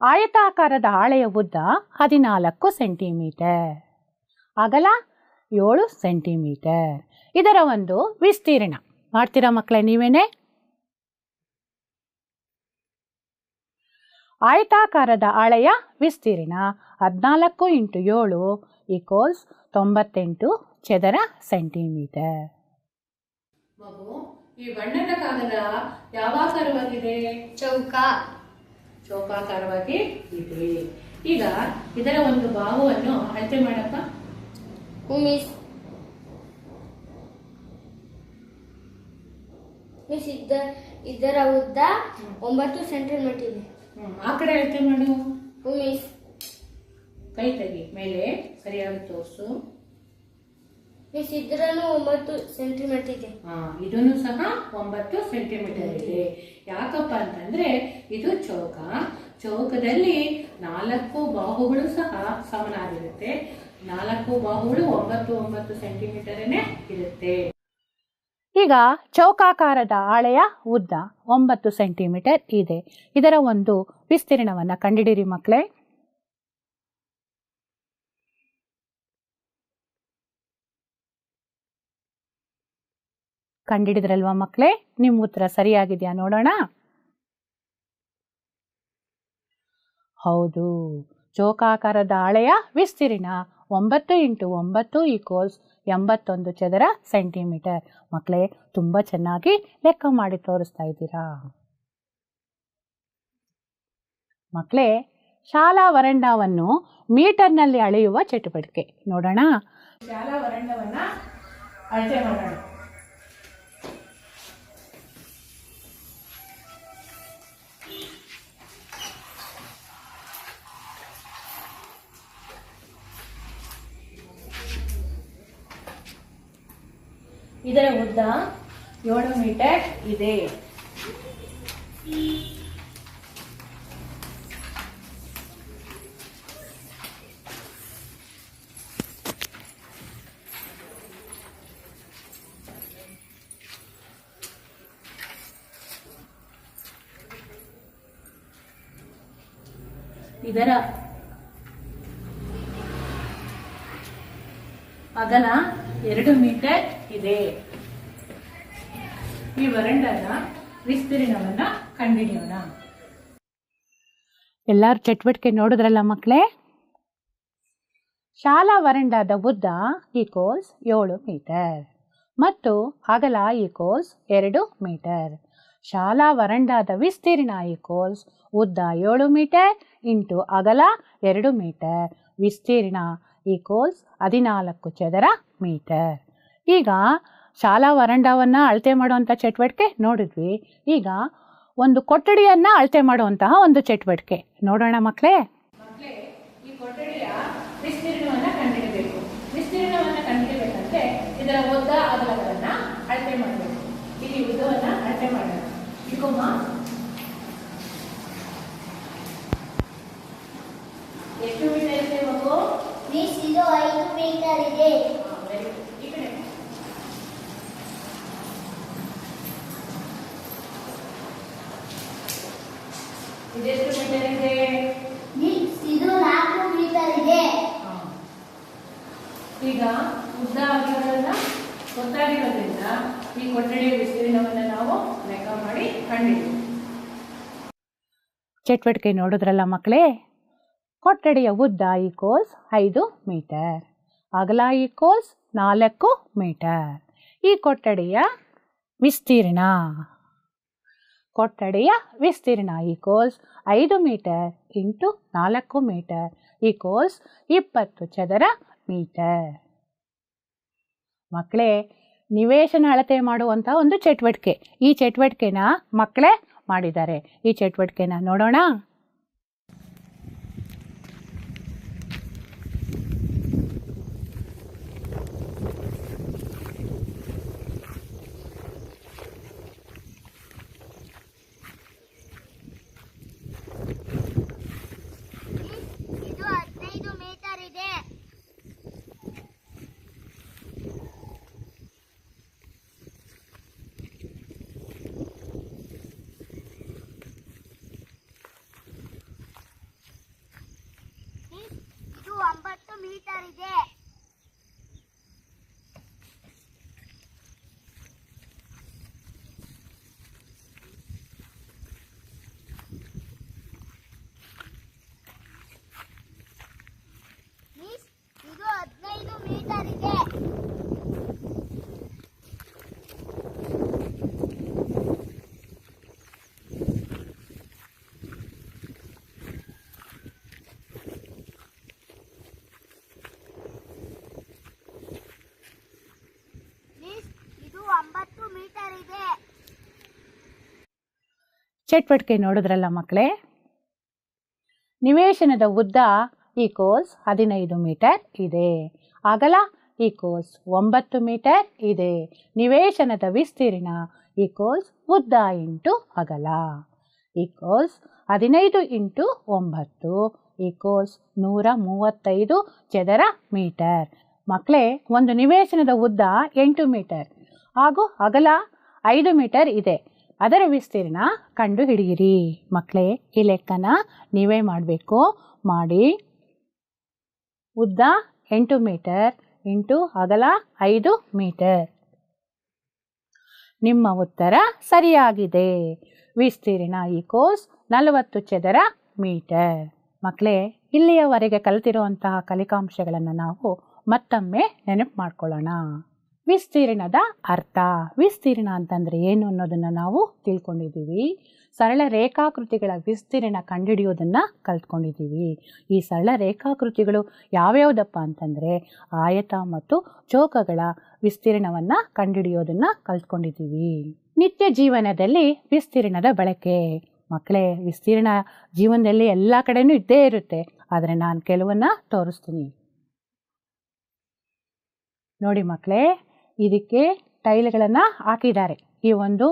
ಆಯತಾಕಾರದ ಹಾಳೆಯ ಉದ್ದ ಹದಿನಾಲ್ಕು ಸೆಂಟಿಮೀಟರ್ ಅಗಲ ಏಳು ಸೆಂಟಿಮೀಟರ್. ಇದರ ಒಂದು ವಿಸ್ತೀರ್ಣ. ಮಾಡ್ತೀರಾ ಮಕ್ಕಳೇ ನೀವೇನೆ? ಆಯತಾಕಾರದ ಆಳೆಯ ವಿಸ್ತೀರ್ಣ ಹದಿನಾಲ್ಕು ಇಂಟು ಏಳು ಈಕ್ವಲ್ಸ್ ತೊಂಬತ್ತೆಂಟು ಚದರ ಸೆಂಟಿಮೀಟರ್. ಮಗು ಈ ಬಣ್ಣದ ಕಾಗದ ಯಾವ ಆಕಾರವಾಗಿದೆ ಚೌಕ. ಚೌಕಾಕಾರವಾಗಿ ಇದೆ. ಈಗ ಇದರ ಒಂದು ಬಾಹುವನ್ನು ಅಳತೆ ಮಾಡಪ್ಪ. ಹ್ಞೂ ಮಿಸ್ ಮಿಸ್ ಇದ್ದ ಇದರ ಉದ್ದ ಒಂಬತ್ತು ಸೆಂಟಿಮೀಟರ್ ಇದೆ ಆ ಕಡೆ ಹೇಳ್ತೀನಿ ನೋಡಿ ಮಿಸ್ ಕೈ ತೆಗಿ ಮೇಲೆ ಸರಿಯಾಗಿ ತೋರಿಸು. ಮಿಸ್ ಇದ್ರನು ಒಂಬತ್ತು ಸೆಂಟಿಮೀಟರ್ ಇದೆ ಹಾ ಇದನ್ನು ಸಹ ಒಂಬತ್ತು ಸೆಂಟಿಮೀಟರ್ ಇದೆ ಯಾಕಪ್ಪ ಅಂತಂದ್ರೆ ಇದು ಚೌಕ. ಚೌಕದಲ್ಲಿ ನಾಲ್ಕು ಬಾಹುಗಳು ಸಹ ಸಮನಾಗಿರುತ್ತೆ. ನಾಲ್ಕು ಬಾಹುಗಳು ಒಂಬತ್ತು ಒಂಬತ್ತು ಸೆಂಟಿಮೀಟರನೇ ಇರುತ್ತೆ. ಈಗ ಚೌಕಾಕಾರದ ಹಾಳೆಯ ಉದ್ದ ಒಂಬತ್ತು ಸೆಂಟಿಮೀಟರ್ ಇದೆ. ಇದರ ಒಂದು ವಿಸ್ತೀರ್ಣವನ್ನು ಕಂಡಿಡಿರಿ ಮಕ್ಕಳೇ. ಕಂಡಿಡಿದ್ರಲ್ವಾ ಮಕ್ಕಳೇ? ನಿಮ್ಮ ಉತ್ತರ ಸರಿಯಾಗಿದೆಯಾ ನೋಡೋಣ? ಹೌದು. ಚೌಕಾಕಾರದ ಹಾಳೆಯ ವಿಸ್ತೀರ್ಣ ಒಂಬತ್ತು ಇಂಟು ಒಂಬತ್ತು ಈಕ್ವಲ್ಸ್ ಎಂಬತ್ತೊಂದು ಚದರ ಸೆಂಟಿಮೀಟರ್. ಮಕ್ಕಳೇ ತುಂಬ ಚೆನ್ನಾಗಿ ಲೆಕ್ಕ ಮಾಡಿ ತೋರಿಸ್ತಾ ಇದ್ದೀರಾ? ಮಕ್ಕಳೇ ಶಾಲಾ ವರಂಡವನ್ನು ಮೀಟರ್ನಲ್ಲಿ ಅಳೆಯುವ ಚಟುವಟಿಕೆ. ನೋಡೋಣ. ಶಾಲಾ ವರಂಡವನ್ನು ಅಳತೆ ಮಾಡೋಣ. ಇದರ ಉದ್ದ ಏಳು ಮೀಟರ್ ಇದೆ. ಇದರ ಅಗಲ ಎರಡು ಮೀಟರ್ ಇದೆ ಈ ವರಂಡದ ವಿಸ್ತೀರ್ಣವನ್ನ ಕಂಡುಹಿಡಿಯೋಣ. ಎಲ್ಲರೂ ಚಟುವಟಿಕೆ ನೋಡಿದ್ರಲ್ಲ ಮಕ್ಕಳೇ ಶಾಲಾ ವರಂಡದ ಉದ್ದ ಈಕೋಸ್ ಏಳು ಮೀಟರ್ ಮತ್ತು ಅಗಲ ಈಕೋಸ್ ಎರಡು ಮೀಟರ್ ಶಾಲಾ ವರಂಡಾದ ವಿಸ್ತೀರ್ಣ ಈಕೋಸ್ ಉದ್ದ ಏಳು ಮೀಟರ್ ಇಂಟು ಅಗಲ ಎರಡು ಮೀಟರ್ ವಿಸ್ತೀರ್ಣ ಈಕ್ವಲ್ಸ್ ಹದಿನಾಲ್ಕು ಚದರ ಮೀಟರ್ ಈಗ ಶಾಲಾ ವರಂಡವನ್ನು ಅಳತೆ ಮಾಡುವಂಥ ಚಟುವಟಿಕೆ ನೋಡಿದ್ವಿ. ಈಗ ಒಂದು ಕೊಠಡಿಯನ್ನು ಅಳತೆ ಮಾಡುವಂತಹ ಒಂದು ಚಟುವಟಿಕೆ. ನೋಡೋಣ ಮಕ್ಕಳೇ ಮಕ್ಕಳೇ ಈ ಕೊಠಡಿಯ ವಿಸ್ತೀರ್ಣವನ್ನು ಕಂಡುಹಿಡಬೇಕು. ವಿಸ್ತೀರ್ಣವನ್ನು ಕಂಡುಹಿಡಬೇಕಂದ್ರೆ ಇದರ ಉದ್ದ ಅಗಲಗಳನ್ನ ಅಳತೆ ಮಾಡಬೇಕು. ಇಲ್ಲಿ ಉದ್ದವನ್ನ ಅಳತೆ ಮಾಡೋಣ. ಇಕೋಮ ಎಷ್ಟು ಮೀಟರ್ ಇದೆ ಮಗು? ಮಿಸ್ ಇದು ಐದು ಮೀಟರ್ ಇದೆ ಹಾ, very good. ಈ ಕಡೆ ಇದೆಷ್ಟು ಮೀಟರ್ ಇದೆ ಮಿಸ್ ಇದು ನಾಲ್ಕು ಮೀಟರ್ ಇದೆ ಹಾ. ಈಗ ಉದ್ದ ಅಗಲಗಳನ್ನ ಗೊತ್ತಾಗಿರೋದ್ರಿಂದ ಈ ಕೊಠಡಿಯ ವಿಸ್ತೀರ್ಣವನ್ನು ನಾವು ಲೆಕ್ಕ ಮಾಡಿ ಕಂಡಿದ್ದೀವಿ ಚಟುವಟಿಕೆ ನೋಡಿದ್ರಲ್ಲ ಮಕ್ಕಳೇ ಕೊಠಡಿಯ ಉದ್ದ ಈಕೋಸ್ ಐದು ಮೀಟರ್. ಅಗಲ ಈಕೋಸ್ ನಾಲ್ಕು ಮೀಟರ್. ಈ ಕೊಠಡಿಯ ವಿಸ್ತೀರ್ಣ. ಕೊಠಡಿಯ ವಿಸ್ತೀರ್ಣ ಈಕೋಸ್ ಐದು ಮೀಟರ್ ಇಂಟು ನಾಲ್ಕು ಮೀಟರ್. ಈಕ್ವಲ್ಸ್ ಇಪ್ಪತ್ತು ಚದರ ಮೀಟರ್. ಮಕ್ಕಳೇ ನಿವೇಶನ ಅಳತೆ ಮಾಡುವಂಥ ಒಂದು ಚಟುವಟಿಕೆ. ಈ ಚಟುವಟಿಕೆನ ಮಕ್ಕಳೇ ಮಾಡಿದ್ದಾರೆ. ಈ ಚಟುವಟಿಕೆನ ನೋಡೋಣ ಇದು ಹದಿನೈದು ಮೀಟರ್ ಇದೆ ಇದು ಒಂಬತ್ತು ಮೀಟರ್ ಇದೆ ಮಿಸ್ ಇದು ಹದಿನೈದು ಮೀಟರ್ ಇದೆ ಮಿಸ್ ಇದು ಒಂಬತ್ತು ಮೀಟರ್ ಇದೆ ಚಟುವಟಿಕೆ ನೋಡಿದ್ರಲ್ಲ ಮಕ್ಕಳೇ? ನಿವೇಶನದ ಉದ್ದ ಈಕ್ವಲ್ಸ್ ಹದಿನೈದು ಮೀಟರ್ ಇದೆ. ಅಗಲ ಕೋಸ್ ಒಂಬತ್ತು ಮೀಟರ್ ಇದೆ. ನಿವೇಶನದ ವಿಸ್ತೀರ್ಣ ಈಕ್ವಲ್ಸ್ ಉದ್ದ ಇಂಟು ಅಗಲ. ಈಕ್ವಲ್ಸ್ ಹದಿನೈದು ಇಂಟು ಒಂಬತ್ತು. ಈಕ್ವಲ್ಸ್ ನೂರ ಮೂವತ್ತೈದು ಚದರ ಮೀಟರ್. ಮಕ್ಕಳೇ, ಒಂದು ನಿವೇಶನದ ಉದ್ದ ಎಂಟು ಮೀಟರ್. ಹಾಗೂ ಅಗಲ ಐದು ಮೀಟರ್ ಇದೆ. ಅದರ ವಿಸ್ತೀರ್ಣ ಕಂಡು ಹಿಡಿಯಿರಿ ಮಕ್ಕಳೇ, ಈ ಲೆಕ್ಕನ ನೀವೇ ಮಾಡಬೇಕು. ಮಾಡಿ. ಉದ್ದ ಎಂಟು ಮೀಟರ್ ಇಂಟು ಅಗಲ ಐದು ಮೀಟರ್. ನಿಮ್ಮ ಉತ್ತರ ಸರಿಯಾಗಿದೆ. ವಿಸ್ತೀರ್ಣ ಈಕೋಸ್ ನಲವತ್ತು ಚದರ ಮೀಟರ್. ಮಕ್ಕಳೇ, ಇಲ್ಲಿಯವರೆಗೆ ಕಲಿತಿರುವಂತಹ ಕಲಿಕಾಂಶಗಳನ್ನು ನಾವು ಮತ್ತೊಮ್ಮೆ ನೆನಪು ಮಾಡ್ಕೊಳ್ಳೋಣ. ವಿಸ್ತೀರ್ಣದ ಅರ್ಥ. ವಿಸ್ತೀರ್ಣ ಅಂತಂದರೆ ಏನು ಅನ್ನೋದನ್ನು ನಾವು ತಿಳ್ಕೊಂಡಿದ್ದೀವಿ. ಸರಳ ರೇಖಾಕೃತಿಗಳ ವಿಸ್ತೀರ್ಣ ಕಂಡುಹಿಡಿಯೋದನ್ನು ಕಲ್ತ್ಕೊಂಡಿದ್ದೀವಿ. ಈ ಸರಳ ರೇಖಾಕೃತಿಗಳು ಯಾವ್ಯಾವುದಪ್ಪ ಅಂತಂದರೆ ಆಯತ ಮತ್ತು ಚೌಕಗಳ ವಿಸ್ತೀರ್ಣವನ್ನು ಕಂಡುಹಿಡಿಯೋದನ್ನು ಕಲ್ತ್ಕೊಂಡಿದ್ದೀವಿ. ನಿತ್ಯ ಜೀವನದಲ್ಲಿ ವಿಸ್ತೀರ್ಣದ ಬಳಕೆ. ಮಕ್ಕಳೇ, ವಿಸ್ತೀರ್ಣ ಜೀವನದಲ್ಲಿ ಎಲ್ಲ ಕಡೆನೂ ಇದ್ದೇ ಇರುತ್ತೆ. ಆದರೆ ನಾನು ಕೆಲವನ್ನ ತೋರಿಸ್ತೀನಿ. ನೋಡಿ ಮಕ್ಕಳೇ ಇದಕ್ಕೆ ಟೈಲ್ಗಳನ್ನು ಹಾಕಿದ್ದಾರೆ. ಈ ಒಂದು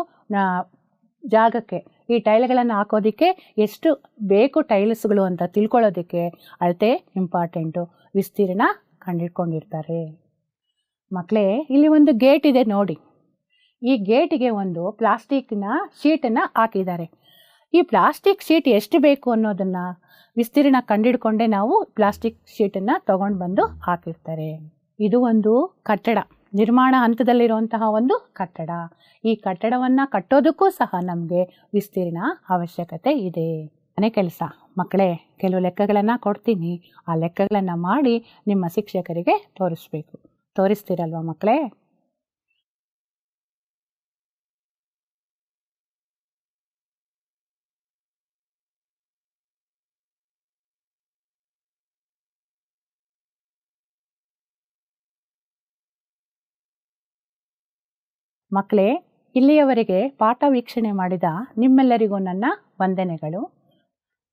ಜಾಗಕ್ಕೆ. ಈ ಟೈಲ್ಗಳನ್ನು ಹಾಕೋದಕ್ಕೆ ಎಷ್ಟು ಬೇಕು ಟೈಲ್ಸ್ಗಳು ಅಂತ ತಿಳ್ಕೊಳ್ಳೋದಕ್ಕೆ ಅಳತೆ ಇಂಪಾರ್ಟೆಂಟು. ವಿಸ್ತೀರ್ಣ ಕಂಡಿಡ್ಕೊಂಡಿರ್ತಾರೆ. ಮಕ್ಕಳೇ ಇಲ್ಲಿ ಒಂದು ಗೇಟ್ ಇದೆ ನೋಡಿ. ಈ ಗೇಟಿಗೆ ಒಂದು ಪ್ಲಾಸ್ಟಿಕ್ನ ಶೀಟನ್ನು ಹಾಕಿದ್ದಾರೆ. ಈ ಪ್ಲಾಸ್ಟಿಕ್ ಶೀಟ್ ಎಷ್ಟು ಬೇಕು ಅನ್ನೋದನ್ನು ವಿಸ್ತೀರ್ಣ ಕಂಡಿಡ್ಕೊಂಡೇ ನಾವು ಪ್ಲಾಸ್ಟಿಕ್ ಶೀಟನ್ನು ತಗೊಂಡು ಬಂದು ಹಾಕಿರ್ತಾರೆ. ಇದು ಒಂದು ಕಟ್ಟಡ. ನಿರ್ಮಾಣ ಹಂತದಲ್ಲಿರುವಂತಹ ಒಂದು ಕಟ್ಟಡ. ಈ ಕಟ್ಟಡವನ್ನು ಕಟ್ಟೋದಕ್ಕೂ ಸಹ ನಮಗೆ ವಿಸ್ತೀರ್ಣ ಅವಶ್ಯಕತೆ ಇದೆ. ಮನೆ ಕೆಲಸ. ಮಕ್ಕಳೇ, ಕೆಲವು ಲೆಕ್ಕಗಳನ್ನು ಕೊಡ್ತೀನಿ. ಆ ಲೆಕ್ಕಗಳನ್ನು ಮಾಡಿ ನಿಮ್ಮ ಶಿಕ್ಷಕರಿಗೆ ತೋರಿಸ್ಬೇಕು. ತೋರಿಸ್ತೀರಲ್ವ ಮಕ್ಕಳೇ? ಮಕ್ಕಳೇ, ಇಲ್ಲಿಯವರೆಗೆ ಪಾಠ ವೀಕ್ಷಣೆ ಮಾಡಿದ ನಿಮ್ಮೆಲ್ಲರಿಗೂ ನನ್ನ ವಂದನೆಗಳು.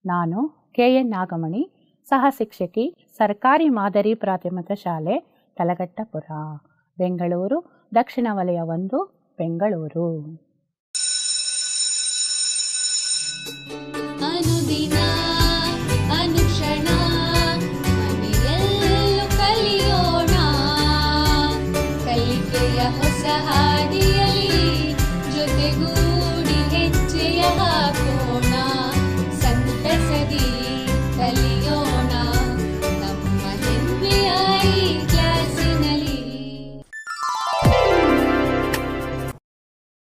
ನಾನು ಕೆ. ಎನ್. ನಾಗಮಣಿ, ಸಹ ಶಿಕ್ಷಕಿ, ಸರ್ಕಾರಿ ಮಾದರಿ ಪ್ರಾಥಮಿಕ ಶಾಲೆ ತಲಗಟ್ಟಪುರ ಬೆಂಗಳೂರು, ದಕ್ಷಿಣ ವಲಯ ಒಂದು, ಬೆಂಗಳೂರು.